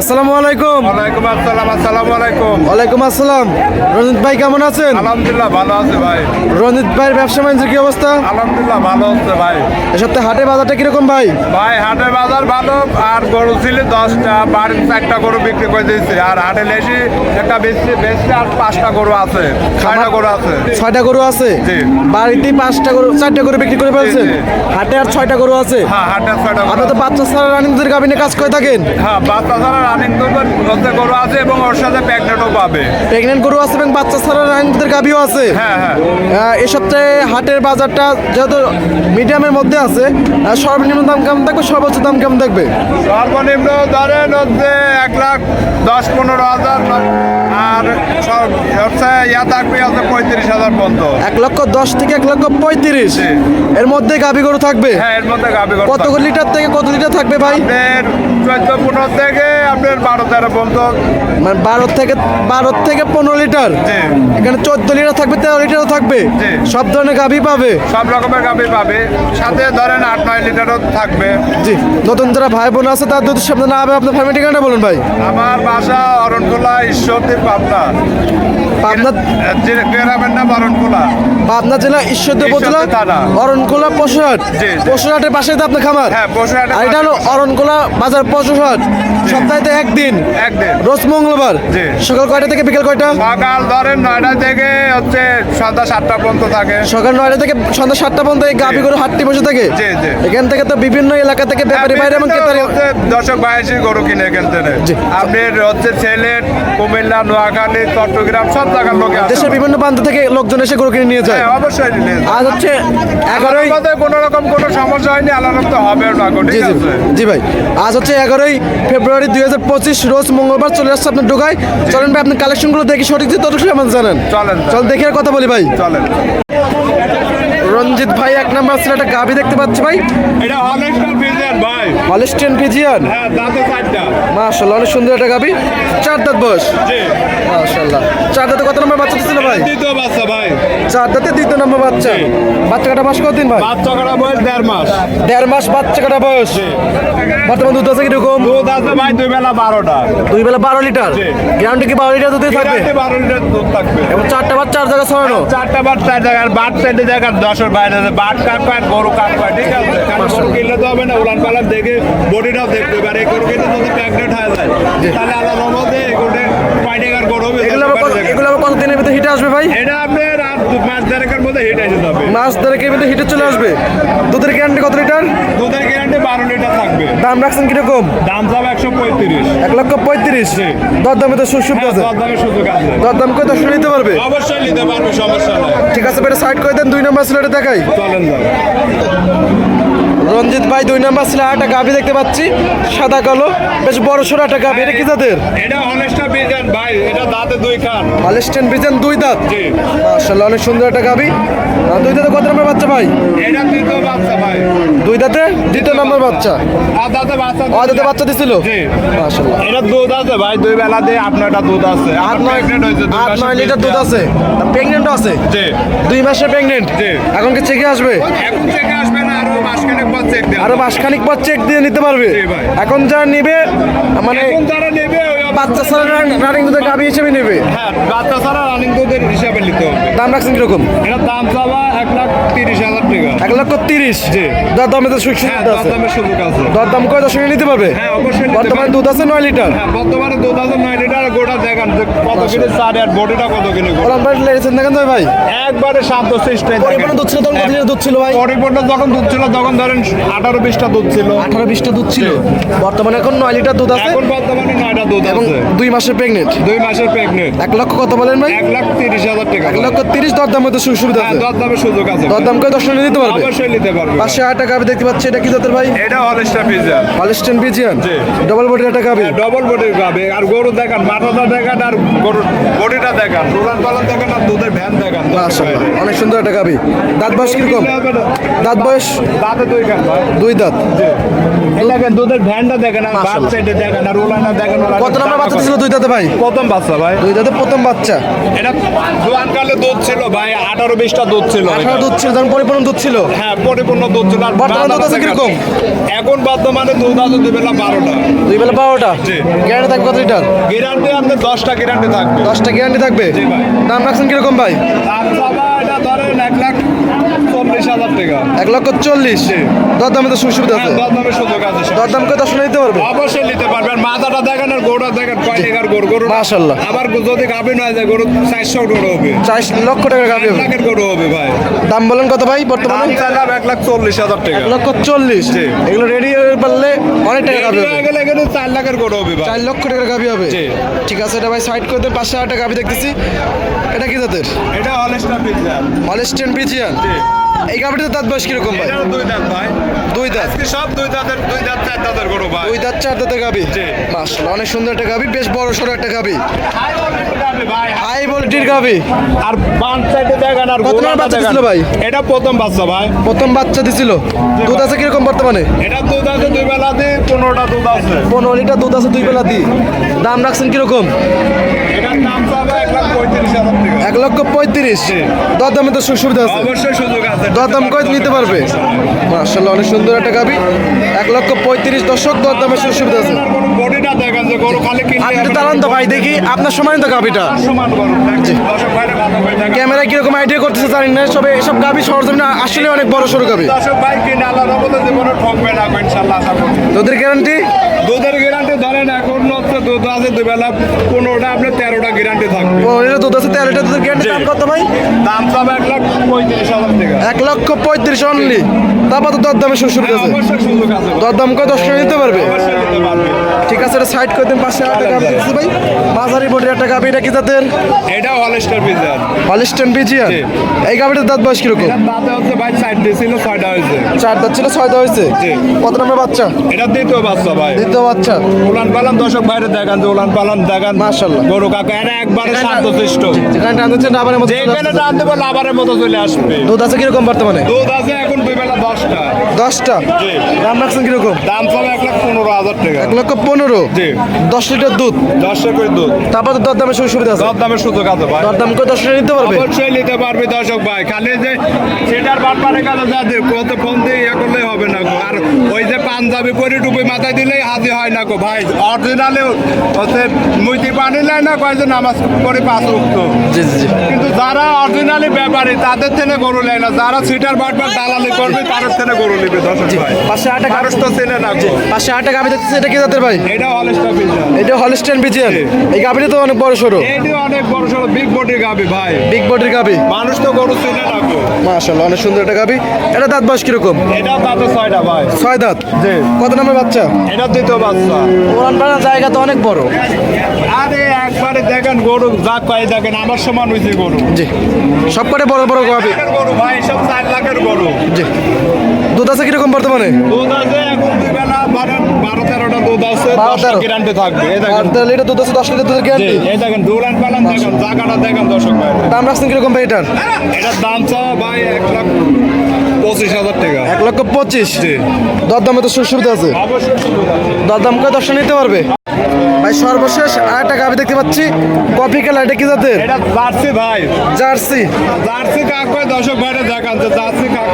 আসসালামু আলাইকুম। ওয়ালাইকুম আসসালাম আসসালামু আলাইকুম। ওয়ালাইকুম আসসালাম। রঞ্জিত ভাই কেমন আছেন? আলহামদুলিল্লাহ ভালো আছে ভাই। রঞ্জিত ভাইয়ের ব্যবসা বাণিজ্যের কি অবস্থা? আলহামদুলিল্লাহ ভালো হচ্ছে ভাই। এ সপ্তাহে হাটে বাজারটা কীরকম ভাই? ভাই হাটের বাজার ভালো আর গরু ছিল দশটা বাড়ির চারটা গরু বিক্রি করে দিয়েছি। আর হাটে লেসি একটা বেশি বেশি আর পাঁচটা গরু আছে ছয়টা গরু আছে। ছয়টা গরু আছে? বাড়িতে পাঁচটা গরু চারটা গরু বিক্রি করে ফেলছেন? হাটে আর ছয়টা গরু আছে? হ্যাঁ হাটের ছয়টা গরু আপনি তো বাচ্চা ছাড়া রানিং দুধের কাজ করে থাকেন? হ্যাঁ বাচ্চা ছাড়া রানিং দুধের গরু আছে এবং ওর সাথে প্যাকেটও পাবে। প্রেগনেন্ট গরু আছে এবং বাচ্চা ছাড়া রানিং দুধের গাভিও আছে? হ্যাঁ হ্যাঁ। এই সপ্তাহে হাটের বাজারটা যেহেতু মিডিয়ামের মধ্যে আছে সর্বনিম্ন দাম কেমন থাকবে সর্বোচ্চ দাম কেমন থাকবে? সর্বনিম্ন ধরেন হচ্ছে এক লাখ দশ পনেরো হাজার আর সব ইয়া থাকবে পঁয়ত্রিশ হাজার পর্যন্ত। এক লক্ষ দশ থেকে এক লক্ষ পঁয়ত্রিশ। এর মধ্যে গাভি গরু থাকবে? হ্যাঁ এর মধ্যে কত লিটার থেকে কত লিটার থাকবে ভাই? চোদ্দ পনেরো থেকে আপনার বারো তেরো পর্যন্ত? মানে বারো থেকে বারো থেকে পনেরো লিটার। এখানে চোদ্দ লিটার থাকবে তেরো লিটারও থাকবে। সব ধরনের গাভি পাবে। সব রকমের গাভি পাবে। সাথে ধরেন আট নয় লিটারও থাকবে। জি। নতুন যারা ভাই বোন আছে তার দুধের সামনে না হবে আপনার ফ্যামিলি ঠিকানা বলুন ভাই। আমার বাসা পাবনা পাবনা। গ্রামের নাম অরণখোলা পাবনা জেলা ঈশ্বরদী উপজেলা? ঈশ্বরদী থানা। অরণকোলা পশুহাট। জি, জি। পশুহাটের পাশে তো আপনার খামার? হ্যাঁ আর এটা হলো অরণকোলা বাজার পশুহাট। সপ্তাহে একদিন। একদিন। রোজ মঙ্গলবার। সকাল কয়টা থেকে বিকেল কয়টা? সকাল ধরেন নয়টা থেকে হচ্ছে সন্ধ্যা সাতটা পর্যন্ত থাকে। সকাল নয়টা থেকে সন্ধ্যা সাতটা পর্যন্ত এই গাভি হাটটি বসে থাকে। এখান থেকে তো বিভিন্ন এলাকা থেকে ব্যাপারী বাইরে এবং দর্শক বাইশি গরু কিনে এখান থেকে। আপনার হচ্ছে সিলেট কুমিল্লা নোয়াখালী চট্টগ্রাম সব জায়গার লোকে দেশের বিভিন্ন প্রান্ত থেকে লোকজন এসে গরু কিনে নিয়ে যায়। হ্যাঁ অবশ্যই নিয়ে আজ হচ্ছে এগারোই কোনো রকম কোনো সমস্যা হয়নি আলাদা তো হবেও না জি জি জি ভাই। আজ হচ্ছে এগারোই ফেব্রুয়ারি দুই হাজার পঁচিশ রোজ মঙ্গলবার চলে আসছে আপনার ঢোকায়। চলেন ভাই আপনার কালেকশনগুলো দেখি সঠিক যে ততটুকু আমাদের জানেন। চলেন চল দেখে আর কথা বলি ভাই। চলেন। রঞ্জিত ভাই এক নাম্বার ছিল একটা গাভি দেখতে পাচ্ছি ভাই। এটা হলেস্টার ফিজিয়ান ভাই হলিস্টিয়ান ফিজিয়ান হ্যাঁ দাঁতে চারটা। মাশাল্লাহ অনেক সুন্দর একটা গাভি। চার দাঁত বয়স? জি। মাশাল্লাহ। চার দাঁতে কত নম্বর বাচ্চা ছিল ভাই? দ্বিতীয় বাচ্চা ভাই। চার দাঁতে দ্বিতীয় নম্বর বাচ্চা। বাচ্চা কাটা মাস কতদিন ভাই? বাচ্চা কাটা বয়স দেড় মাস। দেড় মাস বাচ্চা কাটা বয়স। বর্তমান দুধ আছে কীরকম? দুধ আছে ভাই দুই বেলা বারোটা। দুই বেলা বারো লিটার। গ্রাউন্ডে কি বারো লিটার দুধই থাকবে? বারো লিটার দুধ থাকবে। এবং চারটা বার চার জায়গা ছড়ানো? চারটা বার চার জায়গার বাট চারটে জায়গার দশের বাইরে বাট কাট পাট গরু কাট পাট ঠিক আছে? গরু কিনলে তো হবে না উলান পালান দেখে বডিটাও দেখতে পারে এই গরু কিনলে যদি প্যাকেট হয়ে যায় তাহলে আলাদা মধ্যে এগুলো কয় টাকার গরু হবে এগুলো কত- এগুলো কত দিনের ভিতরে হিটে আসবে ভাই? এটা আপনার আর মাস দেড়েকের মধ্যে হিট এসে যাবে। মাস দেড়েকের ভিতরে হিটে চলে আসবে? দুধের গ্যারান্টি কত লিটার? দুধের গ্যারান্টি বারো লিটার থাকবে। দাম রাখছেন কীরকম? দাম যাবে একশো পঁয়ত্রিশ। এক লক্ষ পঁয়ত্রিশ? জি। দর দামে তো দর সুযোগ আছে। দর দাম করে দশ নিতে পারবে। অবশ্যই নিতে পারবে সমস্যা ঠিক আছে বেটা সাইড করে দেন দুই নম্বর সিলেটে দেখাই। চলেন যাবে রঞ্জিত ভাই দুই নম্বর সিলেট একটা গাভি দেখতে পাচ্ছি সাদা কালো বেশ বড় সড়ো একটা গাভি এটা কি জাতের? এটা বিজান ভাই এটা দাঁতে দুই হলিস্টেন বিজেন দুই দাঁত। জি। মাশাআল্লাহ অনেক সুন্দর একটা গাভি। আর দুই দাঁতে কত নম্বর বাচ্চা ভাই? এটা দ্বিতীয় বাচ্চা ভাই। দুই দাঁতে? দ্বিতীয় নম্বর বাচ্চা। আর দাঁতে বাচ্চা ও দাঁতে বাচ্চা দিছিল? জি। মাশাআল্লাহ। এটা দুধ আছে ভাই দুই বেলা দিয়ে আপনারটা দুধ আছে। আট আট নয় নয় আট লিটার দুধ আছে। প্রেগনেন্টও আছে? জি। দুই মাসে প্রেগনেন্ট জি। এখন কি চেকে আসবে? এখন থেকে আসবে না আরও মাসখানেক পর চেক দেওয়া আরও মাসখানিক পর চেক দিয়ে নিতে পারবে। এখন যারা নিবে মানে যারা নেবে বাচ্চা ছাড়া রানিং দুধের গাভি হিসেবে নেবে। হ্যাঁ বাচ্চা ছাড়া রানিং দুধের হিসাবে নিতে হবে। দাম রাখছেন কীরকম? এটা দাম চাওয়া লক্ষ তিরিশ। দর দামে তো সুখ হ্যাঁ সুযোগ আছে। দর দাম করে দশ নিতে পারবে? হ্যাঁ নিতে বর্তমানে দুধ আছে নয় লিটার। হ্যাঁ বর্তমানে দুধ আছে নয় লিটার গোটা দেখান কত কিলো চার আর বডিটা কত কিলো ওলান লেগেছেন দেখেন তো ভাই? একবারে শান্ত পরিপূর্ণ দুধ ছিল তখন কত দুধ ছিল ভাই? পরিপূর্ণ যখন দুধ ছিল তখন ধরেন আঠারো বিশটা দুধ ছিল। আঠারো বিশটা দুধ ছিল। বর্তমানে এখন নয় লিটার দুধ আছে। এখন বর্তমানে নয়টা দুধ এবং দুই মাসের প্রেগনেন্ট দুই মাসের প্রেগনেন্ট এক লক্ষ কত বলেন ভাই? এক লাখ তিরিশ হাজার টাকা। এক লক্ষ তিরিশ তো সুবিধা হ্যাঁ আছে। দর দামের সুযোগ আছে করে নিতে পারবে? অবশ্যই নিতে পারবে। পাঁচশো আট টাকা দেখতে পাচ্ছি এটা কি জাতের ভাই? এটা হলেস্টা পিজিয়ান হলিস্টেন পিজিয়ান। ডবল বডি একটা গাবি ডবল বডির গাবে। আর গরু দেখান মাথাটা দেখান আর গরুর বডিটা দেখান। রোলান পালন দেখান আর দুধের ভ্যান দেখান। মাশাআল্লাহ অনেক সুন্দর একটা গাবি। দাঁত বয়স কীরকম? দাঁত বয়স? দাঁতে দুই দাঁত? দেখেন দুধের ভ্যানটা দেখেন আর বাচ্চা এটা দেখেন আর ওলানা দেখেন কত নম্বর বাচ্চা ছিল দুই দাঁতে ভাই? প্রথম বাচ্চা ভাই। দুই দাঁতে প্রথম বাচ্চা। এটা জোয়ান কালে দুধ ছিল ভাই আঠারো বিশটা দুধ ছিল আঠারো দুধ ছিল যখন পরিপূর্ণ দুধ ছিল? হ্যাঁ পরিপূর্ণ দুধ ছিল আর বর্তমানে দুধ আছে কীরকম? এখন বর্তমানে দুধ আছে দুই বেলা বারোটা। দুই বেলা বারোটা। গ্যারান্টি থাকবে কত লিটার? গ্যারান্টি আপনার দশটা গ্যারান্টি থাকবে। দশটা গ্যারান্টি থাকবে? দাম রাখছেন কীরকম ভাই আর সবা এটা ধরেন এক লাখ চল্লিশ হাজার টাকা। এক লক্ষ চল্লিশ। দর দামে তো সুবিধা হ্যাঁ আছে। দর দামের সুযোগ আছে। সব। দর দাম করে দশ নিতে পারবে। অবশ্যই নিতে পারবেন মাথাটা দেখেন আর গরুটা দেখেন কয় টাকার গরু গরু মাশাআল্লাহ। আবার যদি গাভী নয় যায় গরু চারশো গরু হবে। চার লক্ষ টাকা গাবি হবে। লাখের গরু হবে ভাই। দাম বলেন কত ভাই দাম বর্তমানে চাইলাম এক লাখ চল্লিশ হাজার টাকা। এক লক্ষ চল্লিশ। এগুলো রেডি হয়ে পারলে অনেক টাকা গাবি হয়ে গেলে এখানে চার লাখের গরু হবে ভাই। চার লক্ষ টাকার গাবি হবে। ঠিক আছে এটা ভাই সাইড করে দেন পাঁচশো হাজার টাকা গাবি দেখতেছি। এটা কি জাতের? এটা হলেস্টা পিজ্জা হলিস্টেন বিজিয়ান জি। এই গাবিটার দাঁত বয়স কীরকম ভাই? দুই দাঁত ভাই। দুই দাঁত? আজকে সব দুই দাঁতের দুই দাঁত চার দাঁতের গরু ভাই। দুই দাঁত চার দাঁতের গাবি জি। মাশাআল্লাহ অনেক সুন্দর একটা গাবি বেশ বড় সড়ো একটা গাবি হাই কোয়ালিটির গাভী হাই ভোল্টের গাবি আর বাম সাইডে দেখেন আর কত বাচ্চা। দিছিল ভাই? এটা প্রথম বাচ্চা ভাই। প্রথম বাচ্চা দিছিল? দুধ আছে কীরকম বর্তমানে? এটা দুধ আছে দুই বেলা দিয়ে পনেরোটা দুধ আছে। পনেরো লিটার দুধ আছে দুই বেলা দি দাম রাখছেন কীরকম? এক লক্ষ পঁয়ত্রিশ। দর দামে তো সুবিধা আছে। অবশ্যই সুযোগ আছে। দর দাম নিতে পারবে? মার্শাল্লাহ অনেক সুন্দর একটা গাবি। এক লক্ষ পঁয়ত্রিশ দশক দর দামে সুযোগ সুবিধা আছে আপনি দাঁড়ান তো ভাই দেখি আপনার তো গাবিটা। ক্যামেরা কীরকম আইডিয়া করতেছে জানি না সবে এসব গাবি সরজমিনে আসলে অনেক বড় সড়ো গাবি। তোদের গ্যারান্টি দুধের গ্যারান্টি ধরেন এখন আছে দুই বেলা পনেরোটা আপনার তেরোটা গ্যারান্টি থাকবে। পনেরো দুধ আছে তেরো লিটার দুধের গ্যারান্টি দাম কত ভাই? দাম পাবে এক লাখ পঁয়ত্রিশ হাজার টাকা। এক লক্ষ পঁয়ত্রিশ অনলি তারপর তো দর দামে সুযোগ সুবিধা আছে অবশ্যই সুযোগ আছে দর দাম করে দশ টাকা নিতে পারবে? ঠিক আছে এটা সাইড করে দিন পাঁচশো টাকা দেখছি ভাই। বাজারি বোর্ডের একটা গাবি এটা কি জাতের? এটাও হলস্টার পিজার হলিস্টেন বিজিয়ান এই গাবিটার দাঁত বয়স কীরকম? এটা হচ্ছে ভাই ছয়টা হয়েছে। চার দাঁত ছিল ছয় দাঁত হয়েছে কত নম্বর বাচ্চা? এটা দ্বিতীয় বাচ্চা ভাই। দ্বিতীয় বাচ্চা। উলান পালান দর্শক বাইরে দেখান যে উলান পালান দেখান। মাশাআল্লাহ। গরু কাকা এরা একবারে শান্তশিষ্ট যেখানে টানতেছেন আবারের মতো যেখানে টানতে পারলে আবারের মতো চলে আসবে। দুধ আছে কীরকম বর্তমানে? দুধ আছে এখন দুই বেলা দশটা। দশটা? দাম রাখছেন কীরকম? দাম পাবে এক লাখ পনেরো হাজার টাকা। এক লক্ষ পনেরো। দশ লিটার দুধ? দশটা করে দুধ। তারপর তো দর দামে সুযোগ সুবিধা আছে। দর দামের সুযোগ আছে ভাই। দর দাম করে দশ লিটার নিতে পারবে? অবশ্যই নিতে পারবে দর্শক ভাই। খালি যে সেটার বাটপারে কাছে যা দে কত ফোন দিয়ে ইয়ে করলেই হবে না আর ওই যে পাঞ্জাবি পরে টুপি মাথায় দিলেই হাজি হয় না গো ভাই। অরিজিনালে হচ্ছে মুইতি পানি নেয় না কয় যে নামাজ পড়ে পাঁচ উক্ত। কিন্তু যারা অরিজিনালি ব্যাপারী তাদের থেকে গরু নেয় না। যারা সিটার বাটবার দালালি করবে তাদের থেকে গরু নেবে দর্শক ভাই। পাঁচশো আট টাকা তো চেনে না পাঁচশো আট টাকা আমি দেখতেছি এটা কি জাতের ভাই? এটা হলেস্টা পিজা এটা বিজিয়ান এই গাবিটা তো অনেক বড় এটি অনেক বড় সড়ো বিগ বডি গাবি ভাই। বিগ বডির গাবি মানুষ তো গরু চেনে না মাশাআল্লাহ অনেক সুন্দর একটা গাবি এটা দাঁত বয়স কীরকম? এটা তাতে ছয়টা ভাই। ছয় দাঁত? জি। কত নম্বর বাচ্চা? এটা দ্বিতীয় বাচ্চা। ওরান জায়গা তো অনেক বড়। আরে একবারে দেখেন গরু যা কয় দেখেন আমার সমান হয়েছে গরু। জি। সব কটে বড় বড় গাবি গরু ভাই সব চার লাখের গরু। জি। দুধ আছে কীরকম বর্তমানে? দুধ আছে এখন দুই বেলা বারো তেরোটা দুধ আছে বারো, তেরো। গ্যারান্টি থাকবে। দেড় লিটার দুধ আছে দশ লিটার দুধের গ্যারান্টি এই দেখেন দুলান পালান দেখেন জায়গাটা দেখেন দর্শক ভাই। দাম রাখছেন কীরকম ভাই এটার? এটার দাম চা ভাই এক লাখ পঁচিশ হাজার টাকা। এক লক্ষ পঁচিশ? জি। দর দামে তো সুবিধা আছে। অবশ্যই সুযোগ আছে। দর দাম করে দর্শন নিতে পারবে? ভাই সর্বশেষ আর একটা গাবি দেখতে পাচ্ছি। কপি কালার এটা কি জাতের? এটা জার্সি ভাই। জার্সি। জার্সি কাক কয় দর্শক ভাইরা দেখান জার্সি কাক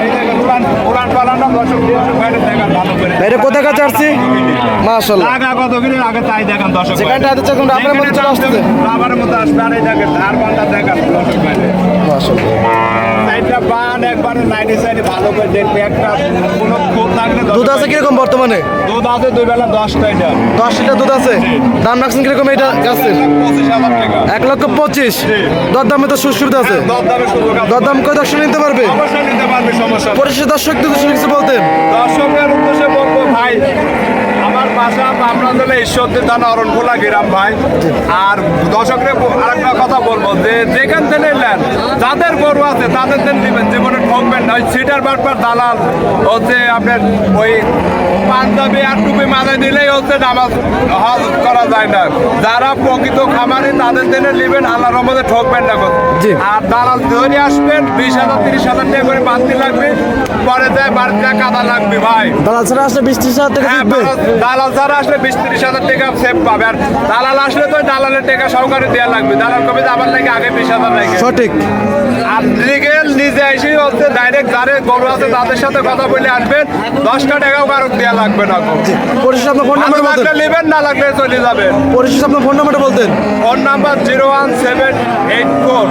দেখেন পুরান উড়ান পালানো দর্শক দর্শক দেখান ভালো করে। ভাই, কোথাকার জার্সি মাশাআল্লাহ। লাগা কত কিনে আগে তাই দেখান দর্শক যেখানটা হাতে চাকুন রাবারের মধ্যে চলে আসতেছে। রাবারের মধ্যে আসবে আর এই দেখেন ধার বান্ধা দেখান দর্শক ভাইরে মাশাআল্লাহ। সাইডটা বান একবারে নাইনটি সাইডে ভালো করে দেখবে একটা কোনো থাকলে দর্শক দুধ আছে ভাই- কীরকম বর্তমানে? দুধ আছে দুই বেলা দশটা এটা দশ লিটার দুধ আছে? দাম রাখছেন কীরকম এটা গাছের? এক লক্ষ পঁচিশ। দর দামে তো সুযোগ আছে। দর দামে সুযোগ দর দাম করে দর্শন নিতে পারবে? অবশ্যই নিতে পারবে সমস্যা পরিশেষ দর্শকদের কিছু কিছু বলতেন। দর্শকের উদ্দেশ্যে বলব ভাই, আমার বাসা আমরা হলে ঈশ্বরদের দানা অরণখোলা গ্রাম, ভাই। আর দর্শকরা আর একটা কথা বলব যে যেখান থেকে নেন যাদের গরু আছে তাদের থেকে নেবেন জীবনে ঠকবেন না ওই সিটার বাটপার দালাল হচ্ছে আপনার ওই পাঞ্জাবি আর টুপি মাথায় দিলেই হচ্ছে নামাজ হজ করা যায় না। যারা প্রকৃত খামারি তাদের থেকে নেবেন আল্লাহর রহমতে ঠকবেন না। আর দালাল ধরে আসবেন বিশ হাজার তিরিশ হাজার টাকা করে বাড়তি লাগবে। পরে যায় বাড়তি কাদা লাগবে ভাই। দালাল ছাড়া আসলে বিশ ত্রিশ হাজার টাকা হ্যাঁ, দালাল- যারা আসলে বিশ তিরিশ হাজার টাকা সেভ পাবে। আর দালাল আসলে তো দালালের টাকা সহকারে দেওয়া লাগবে। দালাল কবে যে আমার লাগে আগে বিশ হাজার লাগে সঠিক। আর লিগেল নিজে এসেই হচ্ছে ডাইরেক্ট যারে গরু আছে তাদের সাথে কথা বলে আসবেন। দশটা টাকাও দেওয়া লাগবে না। পরিশেষে আপনার ফোন নাম্বার লাগলে নেবেন না লাগলে চলে যাবেন। পরিশেষে আপনার ফোন নাম্বারটা বলতেন। Phone number zero one seven eight four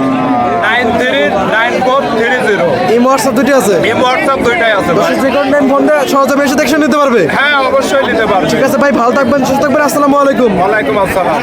nine three nine four three zero. এই হোয়াটসঅ্যাপ দুটি আছে? এই হোয়াটসঅ্যাপ দুইটাই আছে ভাই। যে কোনো টাইম ফোন দিয়ে সহজে এসে দেখে নিতে পারবে? হ্যাঁ অবশ্যই নিতে পারবে। ঠিক আছে ভাই ভালো থাকবেন সুস্থ থাকবেন আসসালামু আলাইকুম। ওয়ালাইকুম আসসালাম।